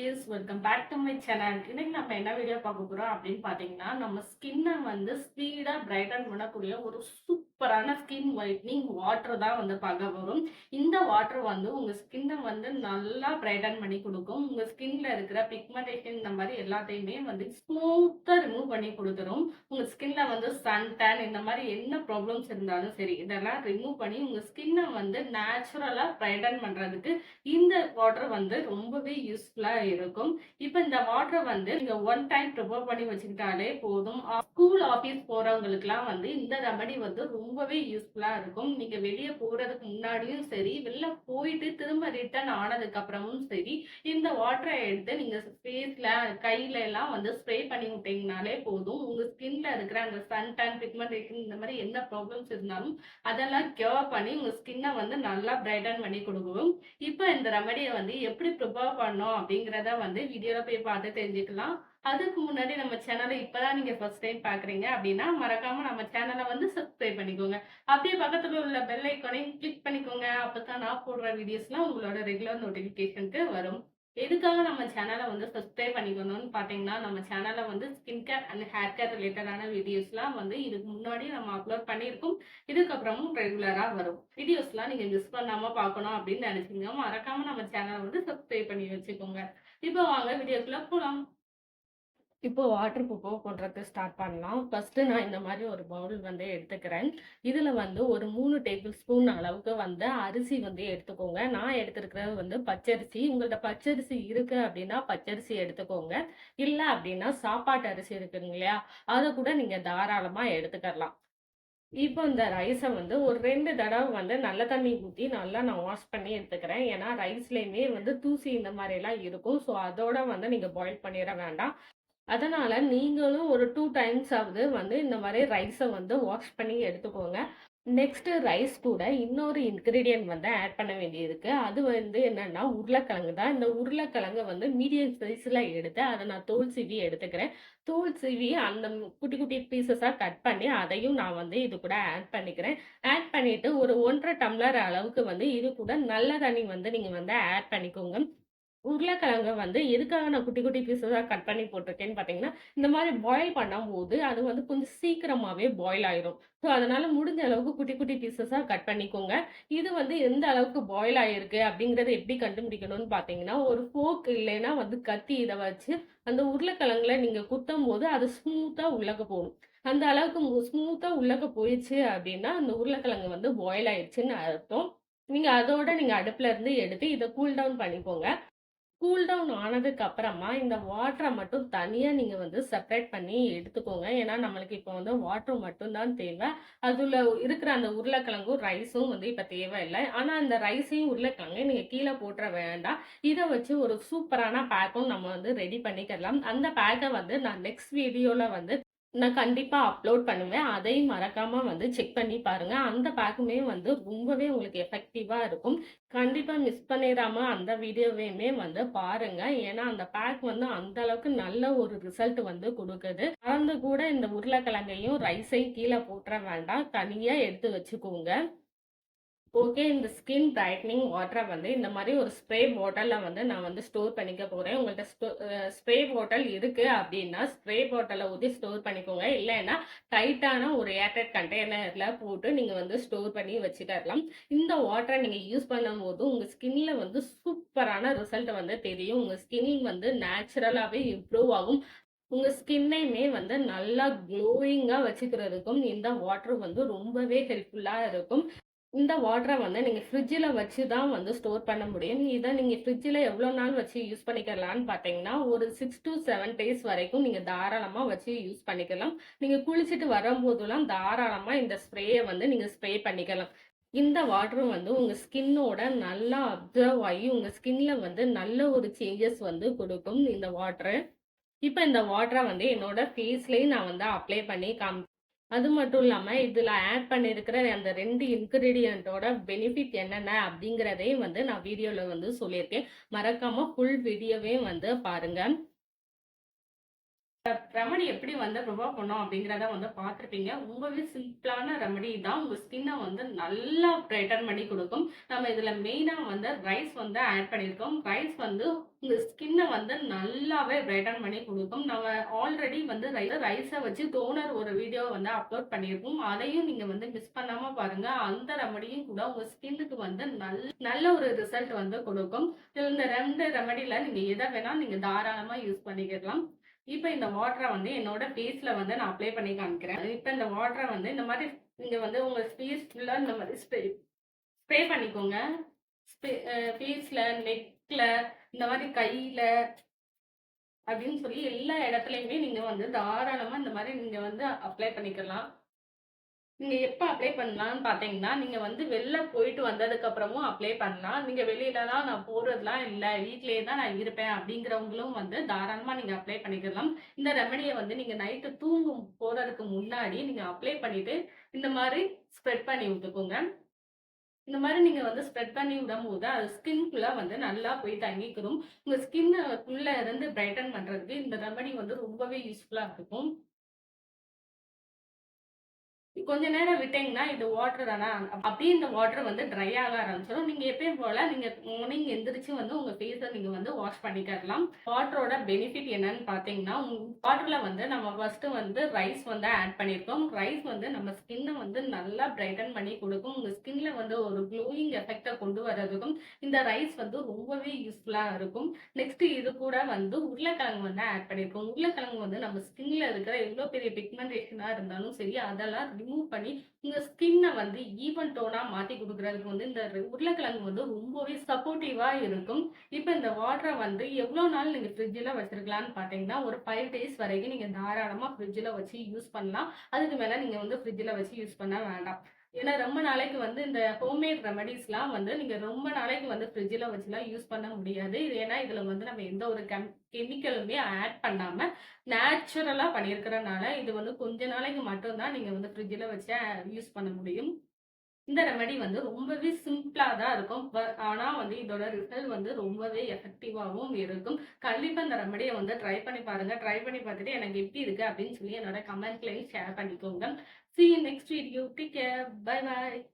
குட்டீஸ் welcome back to my channel இன்னைக்கு நம்ம என்ன வீடியோ பார்க்க போறோம் அப்படின்னு பாத்தீங்கன்னா நம்ம ஸ்கின்னை வந்து ஸ்பீடா பிரைட்டன் பண்ணக்கூடிய ஒரு சூப்பர் சூப்பரான ஸ்கின் ஒயிட்னிங் வாட்டர் தான் வந்து பார்க்க போறோம். இந்த வாட்டர் வந்து உங்க ஸ்கின்னை வந்து நல்லா பிரைட்டன் பண்ணி கொடுக்கும். உங்க ஸ்கின்ல இருக்கிற பிக்மெண்டேஷன் இந்த மாதிரி எல்லாத்தையுமே வந்து ஸ்மூத்தா ரிமூவ் பண்ணி கொடுத்துரும். உங்க ஸ்கின்ல வந்து சன் டேன் இந்த மாதிரி என்ன ப்ராப்ளம்ஸ் இருந்தாலும் சரி இதெல்லாம் ரிமூவ் பண்ணி உங்க ஸ்கின்னை வந்து நேச்சுரலா பிரைட்டன் பண்றதுக்கு இந்த வாட்டர் வந்து ரொம்பவே யூஸ்ஃபுல்லா இருக்கும். இப்போ இந்த வாட்டர் வந்து நீங்க ஒன் டைம் ப்ரிப்பேர் பண்ணி வச்சுக்கிட்டாலே போதும். ஸ்கூல் ஆஃபீஸ் போறவங்களுக்குலாம் வந்து இந்த ரெமடி வந்து ரொம்பவே யூஸ்ஃபுல்லா இருக்கும். நீங்க வெளியே போறதுக்கு முன்னாடியும் சரி வெளில போயிட்டு திரும்ப ரிட்டர்ன் ஆனதுக்கு அப்புறமும் சரி இந்த வாட்டரை எடுத்து நீங்க ஃபேஸ்ல கையில எல்லாம் வந்து ஸ்ப்ரே பண்ணி விட்டீங்கனாலே போதும். உங்க ஸ்கின்ல இருக்கிற அந்த சன் டேன் பிக்மெண்டேஷன் இந்த மாதிரி என்ன ப்ராப்ளம்ஸ் இருந்தாலும் அதெல்லாம் கியூர் பண்ணி உங்க ஸ்கின்னை வந்து நல்லா பிரைட்டன் பண்ணி கொடுக்கும் இப்போ இந்த ரெமடியை வந்து எப்படி ப்ரிப்பேர் பண்ணோம் அப்படிங்கிறத வந்து வீடியோல போய் பார்த்து தெரிஞ்சுக்கலாம். அதுக்கு முன்னாடி நம்ம சேனலை இப்பதான் நீங்க ஃபர்ஸ்ட் டைம் பாக்குறீங்க அப்படின்னா மறக்காம நம்ம சேனலை வந்து சப்ஸ்கிரைப் பண்ணிக்கோங்க. அப்படியே பக்கத்துல உள்ள பெல் ஐக்கானையும் கிளிக் பண்ணிக்கோங்க. அப்பதான் நான் போடுற வீடியோஸ்லாம் உங்களோட ரெகுலர் நோட்டிபிகேஷனுக்கு வரும். எதுக்காக நம்ம சேனலை வந்து சப்ஸ்கிரைப் பண்ணிக்கணும்னு பார்த்தீங்கன்னா நம்ம சேனலை வந்து skin care and hair care ரிலேட்டடான வீடியோஸ்லாம் வந்து இதுக்கு முன்னாடி நம்ம அப்லோட் பண்ணியிருக்கோம். இதுக்கப்புறமும் ரெகுலராக வரும். வீடியோஸ்லாம் நீங்கள் மிஸ் பண்ணாமல் பார்க்கணும் அப்படின்னு நினச்சிங்க மறக்காமல் நம்ம சேனலை வந்து சப்ஸ்கிரைப் பண்ணி வச்சுக்கோங்க. இப்போ வாங்க வீடியோக்குள்ள போகலாம் இப்போ வாட்டர் புப்போ பண்ணுறது ஸ்டார்ட் பண்ணலாம். ஃபஸ்ட்டு நான் இந்த மாதிரி ஒரு பவுல் வந்து எடுத்துக்கிறேன். இதில் வந்து ஒரு மூணு டேபிள் ஸ்பூன் அளவுக்கு வந்து அரிசி வந்து எடுத்துக்கோங்க. நான் எடுத்துருக்கிறது வந்து பச்சரிசி. உங்கள்கிட்ட பச்சரிசி இருக்கு அப்படின்னா பச்சரிசி எடுத்துக்கோங்க. இல்லை அப்படின்னா சாப்பாட்டு அரிசி இருக்குங்க இல்லையா? அதை கூட நீங்கள் தாராளமாக எடுத்துக்கலாம். இப்போ இந்த ரைஸை வந்து ஒரு ரெண்டு தடவை வந்து நல்ல தண்ணி ஊற்றி நல்லா நான் வாஷ் பண்ணி எடுத்துக்கிறேன். ஏன்னா ரைஸ்லேயுமே வந்து தூசி இந்த மாதிரிலாம் இருக்கும். ஸோ அதோட வந்து நீங்கள் பாயில் பண்ணிட வேண்டாம். அதனால் நீங்களும் ஒரு டூ டைம்ஸாவது வந்து இந்த மாதிரி ரைஸை வந்து வாஷ் பண்ணி எடுத்துக்கோங்க. நெக்ஸ்ட்டு ரைஸ் கூட இன்னொரு இன்க்ரீடியன்ட் வந்து ஆட் பண்ண வேண்டியிருக்கு. அது வந்து என்னென்னா உருளைக்கிழங்கு தான். இந்த உருளைக்கிழங்கு வந்து மீடியம் சைஸில் எடுத்து அதை நான் தோல் சீவி எடுத்துக்கிறேன். தோல் சீவி அந்த குட்டி குட்டி பீசஸாக கட் பண்ணி அதையும் நான் வந்து இது கூட ஆட் பண்ணிக்கிறேன். ஆட் பண்ணிவிட்டு ஒரு ஒன்றரை டம்ளர் அளவுக்கு வந்து இது கூட நல்ல தண்ணி வந்து நீங்கள் வந்து ஆட் பண்ணிக்கோங்க. உருளைக்கிழங்க வந்து எதுக்காக நான் குட்டி குட்டி பீஸஸாக கட் பண்ணி போட்டிருக்கேன்னு பார்த்தீங்கன்னா இந்த மாதிரி பாயில் பண்ணும்போது அது வந்து கொஞ்சம் சீக்கிரமாகவே பாயில் ஆயிரும். ஸோ அதனால் முடிஞ்ச அளவுக்கு குட்டி குட்டி பீசஸாக கட் பண்ணிக்கோங்க. இது வந்து எந்த அளவுக்கு பாயில் ஆகிருக்கு அப்படிங்கிறத எப்படி கண்டுபிடிக்கணும்னு பார்த்தீங்கன்னா ஒரு ஃபோக் இல்லைன்னா வந்து கத்தி இதை வச்சு அந்த உருளைக்கிழங்குல நீங்கள் குத்தும் போது அது ஸ்மூத்தாக உள்ளக்க போகும். அந்த அளவுக்கு ஸ்மூத்தாக உள்ளக்க போயிடுச்சு அப்படின்னா அந்த உருளைக்கிழங்கு வந்து பாயில் ஆயிடுச்சுன்னு அர்த்தம். நீங்கள் அதோட நீங்கள் அடுப்புல இருந்து எடுத்து இதை கூல் டவுன் பண்ணிக்கோங்க. கூல் டவுன் ஆனதுக்கு அப்புறமா இந்த வாட்டரை மட்டும் தனியாக நீங்கள் வந்து செப்பரேட் பண்ணி எடுத்துக்கோங்க. ஏன்னா நம்மளுக்கு இப்போ வந்து வாட்டர் மட்டும்தான் தேவை. அதில் இருக்கிற அந்த உருளைக்கிழங்கும் ரைஸும் வந்து இப்போ தேவையில்லை. ஆனால் அந்த ரைஸையும் உருளைக்கிழங்கையும் நீங்கள் கீழே போட்டுற வேண்டாம். இதை வச்சு ஒரு சூப்பரான பேக்கும் நம்ம வந்து ரெடி பண்ணிக்கலாம் அந்த பேக்கை வந்து நான் நெக்ஸ்ட் வீடியோவில் வந்து நான் கண்டிப்பாக அப்லோட் பண்ணுவேன். அதையும் மறக்காமல் வந்து செக் பண்ணி பாருங்கள் அந்த பேக்குமே வந்து ரொம்பவே உங்களுக்கு எஃபெக்டிவாக இருக்கும். கண்டிப்பாக மிஸ் பண்ணிடாமல் அந்த வீடியோவையுமே வந்து பாருங்கள் ஏன்னா அந்த பேக் வந்து அந்த அளவுக்கு நல்ல ஒரு ரிசல்ட் வந்து கொடுக்குது. கலந்து கூட இந்த உருளைக்கிழங்கையும் ரைஸையும் கீழே போட்டுற வேண்டாம். தனியாக எடுத்து வச்சுக்கோங்க. ஓகே இந்த ஸ்கின் பிரைட்னிங் வாட்டரை வந்து இந்த மாதிரி ஒரு ஸ்ப்ரே பாட்டிலில் வந்து நான் வந்து ஸ்டோர் பண்ணிக்க போகிறேன் உங்கள்கிட்ட ஸ்டோ ஸ்ப்ரே பாட்டில் இருக்குது அப்படின்னா ஸ்ப்ரே பாட்டிலை ஊற்றி ஸ்டோர் பண்ணிக்கோங்க. இல்லைன்னா டைட்டான ஒரு ஏர்டெட் கண்டெய்னரில் போட்டு நீங்கள் வந்து ஸ்டோர் பண்ணி வச்சுக்கலாம் இந்த வாட்டரை நீங்கள் யூஸ் பண்ணும்போது உங்கள் ஸ்கின்ல வந்து சூப்பரான ரிசல்ட் வந்து தெரியும். உங்கள் ஸ்கின் வந்து நேச்சுரலாகவே இம்ப்ரூவ் ஆகும். உங்கள் ஸ்கின்னையுமே வந்து நல்லா க்ளோயிங்காக வச்சுக்கிறதுக்கும் இந்த வாட்டர் வந்து ரொம்பவே ஹெல்ப்ஃபுல்லாக இருக்கும். இந்த வாட்டரை வந்து நீங்கள் ஃப்ரிட்ஜில் வச்சு தான் வந்து ஸ்டோர் பண்ண முடியும். இதை நீங்கள் ஃப்ரிட்ஜில் எவ்வளோ நாள் வச்சு யூஸ் பண்ணிக்கலாம்னு பார்த்தீங்கன்னா ஒரு சிக்ஸ் டு செவன் டேஸ் வரைக்கும் நீங்கள் தாராளமாக வச்சு யூஸ் பண்ணிக்கலாம். நீங்கள் குளிச்சுட்டு வரும்போதெல்லாம் தாராளமாக இந்த ஸ்ப்ரேயை வந்து நீங்கள் ஸ்ப்ரே பண்ணிக்கலாம். இந்த வாட்டரும் வந்து உங்கள் ஸ்கின்னோட நல்லா அப்சர்வ் ஆகி உங்கள் ஸ்கின்ல வந்து நல்ல ஒரு சேஞ்சஸ் வந்து கொடுக்கும் இந்த வாட்டரு இப்போ இந்த வாட்டரை வந்து என்னோட ஃபேஸ்லேயும் நான் வந்து அப்ளை பண்ணி காமி அது மட்டும் இல்லாமல் இதில் ஆட் பண்ணியிருக்கிற அந்த ரெண்டு இன்க்ரீடியண்ட்டோட பெனிஃபிட் என்னென்ன அப்படிங்கிறதையும் வந்து நான் வீடியோவில் வந்து சொல்லியிருக்கேன். மறக்காமல் ஃபுல் வீடியோவே வந்து பாருங்கள் ரெமடி எப்படி வந்து ப்ரிப்பேர் பண்ணோம் அப்படிங்கிறத வந்து பார்த்துருப்பீங்க. ரொம்பவே சிம்பிளான ரெமடி தான் உங்கள் ஸ்கின்னை வந்து நல்லா பிரைட்டன் பண்ணி கொடுக்கும். நம்ம இதில் மெயினாக வந்து ரைஸ் வந்து ஆட் பண்ணியிருக்கோம் ரைஸ் வந்து உங்கள் ஸ்கின்னை வந்து நல்லாவே பிரைட்டன் பண்ணி கொடுக்கும். நம்ம ஆல்ரெடி வந்து ரைஸை வச்சு டோனர் ஒரு வீடியோ வந்து அப்லோட் பண்ணியிருக்கோம் அதையும் நீங்கள் வந்து மிஸ் பண்ணாமல் பாருங்கள் அந்த ரெமடியும் கூட உங்கள் ஸ்கின்னுக்கு வந்து நல் நல்ல ஒரு ரிசல்ட் வந்து கொடுக்கும். இந்த ரெண்டு ரெமடியில் நீங்கள் எதை வேணால் நீங்கள் தாராளமாக யூஸ் பண்ணிக்கலாம். இப்போ இந்த வாட்டரை வந்து என்னோட ஃபேஸில் வந்து நான் அப்ளை பண்ணி காமிக்கிறேன். இப்போ இந்த வாட்டரை வந்து இந்த மாதிரி நீங்கள் வந்து உங்கள் ஃபேஸ் ஃபுல்லாக இந்த மாதிரி ஸ்ப்ரே ஸ்ப்ரே பண்ணிக்கோங்க. ஸ்பே ஃபேஸில் நெக்கில் இந்த மாதிரி கையில் அப்படின்னு சொல்லி எல்லா இடத்துலையுமே நீங்கள் வந்து தாராளமாக இந்த மாதிரி நீங்கள் வந்து அப்ளை பண்ணிக்கலாம். நீங்க எப்ப அப்ளை பண்ணலாம்னு பார்த்தீங்கன்னா, நீங்க வந்து வெளில போயிட்டு வந்ததுக்கப்புறமும் அப்ளை பண்ணலாம். நீங்க வெளியிலலாம் நான் போறதுலாம் இல்ல, வீட்லயே தான் நான் இருப்பேன் அப்படிங்கிறவங்களும் வந்து தாராளமா நீங்க அப்ளை பண்ணிக்கலாம். இந்த ரெமடியை வந்து நீங்க நைட்டு தூங்கும் போறதுக்கு முன்னாடி நீங்க அப்ளை பண்ணிட்டு, இந்த மாதிரி ஸ்ப்ரெட் பண்ணி விட்டுக்கோங்க. இந்த மாதிரி நீங்கள் வந்து ஸ்ப்ரெட் பண்ணி விடும்போது, அது ஸ்கின்குள்ளே வந்து நல்லா போய் தங்கிக்கிறோம் உங்கள் ஸ்கின்னுக்குள்ளே இருந்து பிரைட்டன் பண்ணுறதுக்கு இந்த ரெமடி வந்து ரொம்பவே யூஸ்ஃபுல்லாக இருக்கும். கொஞ்ச நேரம் விட்டீங்கன்னா, இது வாட்டர் தானே அப்படியே இந்த வாட்டர் வந்து ட்ரை ஆக ஆரம்பிச்சிடும். நீங்க எப்பயும் போல நீங்க மார்னிங் எந்திரிச்சு வந்து உங்க ஃபேஸை நீங்க வந்து வாஷ் பண்ணிக்கலாம். வாட்டரோட பெனிஃபிட் என்னன்னு பார்த்தீங்கன்னா, வாட்டர்ல வந்து நம்ம ஃபர்ஸ்ட் வந்து ரைஸ் வந்து ஆட் பண்ணியிருக்கோம். ரைஸ் வந்து நம்ம ஸ்கின்னை வந்து நல்லா பிரைட்டன் பண்ணி கொடுக்கும். உங்க ஸ்கின்ல வந்து ஒரு க்ளோயிங் எஃபெக்டை கொண்டு வரதுக்கும் இந்த ரைஸ் வந்து ரொம்பவே யூஸ்ஃபுல்லா இருக்கும். நெக்ஸ்ட் இது கூட வந்து உருளைக்கிழங்கு வந்து ஆட் பண்ணியிருக்கோம். உருளைக்கிழங்கு வந்து நம்ம ஸ்கின்ல இருக்கிற எவ்வளோ பெரிய பிக்மெண்டேஷனா இருந்தாலும் சரி, அதெல்லாம் ரிமூவ் பண்ணி உங்க ஸ்கின்ன வந்து ஈவன் டோனா மாத்தி கொடுக்குறதுக்கு வந்து இந்த உருளைக்கிழங்கு வந்து ரொம்பவே சப்போர்ட்டிவா இருக்கும். இப்போ இந்த வாட்டரை வந்து எவ்வளோ நாள் நீங்க ஃப்ரிட்ஜ்ல வச்சிருக்கலாம்ன்னு பார்த்தீங்கன்னா, ஒரு ஃபைவ் டேஸ் வரைக்கும் நீங்க தாராளமா ஃப்ரிட்ஜ்ல வச்சு யூஸ் பண்ணலாம். அதுக்கு மேல நீங்க வந்து ஃப்ரிட்ஜ்ல வச்சு யூஸ் பண்ண வேண்டாம். ஏன்னா ரொம்ப நாளைக்கு வந்து இந்த ஹோம்மேட் ரெமடிஸ்லாம் வந்து நீங்க ரொம்ப நாளைக்கு வந்து ஃப்ரிட்ஜில் வச்சுலாம் யூஸ் பண்ண முடியாது. ஏன்னா இதில் வந்து நம்ம எந்த ஒரு கெம் கெமிக்கலுமே ஆட் பண்ணாமல் நேச்சுரலாக பண்ணியிருக்கிறனால, இது வந்து கொஞ்ச நாளைக்கு மட்டும்தான் நீங்கள் வந்து ஃப்ரிட்ஜில் வச்சு யூஸ் பண்ண முடியும். இந்த ரெமெடி வந்து ரொம்பவே சிம்பிளாக தான் இருக்கும். ஆனால் வந்து இதோட ரிசல்ட் வந்து ரொம்பவே எஃபெக்டிவாகவும் இருக்கும். கண்டிப்பாக இந்த ரெமடியை வந்து ட்ரை பண்ணி பாருங்கள் ட்ரை பண்ணி பார்த்துட்டு எனக்கு எப்படி இருக்குது அப்படின்னு சொல்லி என்னோட கமெண்ட்லேயும் ஷேர் பண்ணிக்கோங்க. See you next video. Take care. Bye bye.